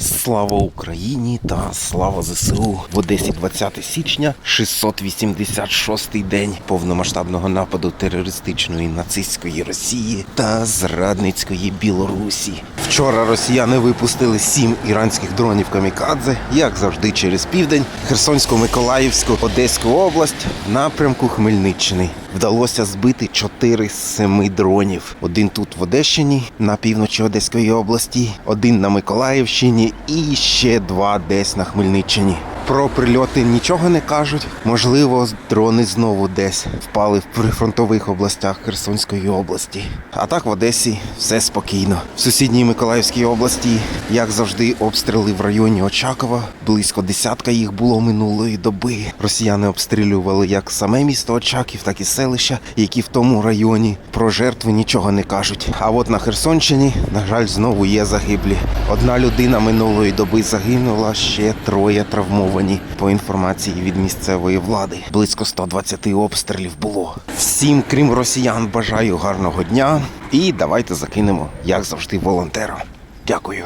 Слава Україні та слава ЗСУ в Одесі 20 січня, 686-й день повномасштабного нападу терористичної нацистської Росії та зрадницької Білорусі. Вчора росіяни випустили сім іранських дронів камікадзе, як завжди, через південь, Херсонську, Миколаївську, Одеську область напрямку Хмельниччини. Вдалося збити 4 з 7 дронів. Один тут в Одещині на півночі Одеської області, один на Миколаївщині і ще два десь на Хмельниччині. Про прильоти нічого не кажуть. Можливо, дрони знову десь впали в прифронтових областях Херсонської області. А так в Одесі все спокійно. В сусідній Миколаївській області, як завжди, обстріли в районі Очакова. Близько десятка їх було минулої доби. Росіяни обстрілювали як саме місто Очаків, так і селища, які в тому районі. Про жертви нічого не кажуть. А от на Херсонщині, на жаль, знову є загиблі. Одна людина минулої доби загинула, ще троє травмовані. По інформації від місцевої влади, близько 120 обстрілів було. Всім, крім росіян, бажаю гарного дня і давайте закинемо, як завжди, волонтера. Дякую.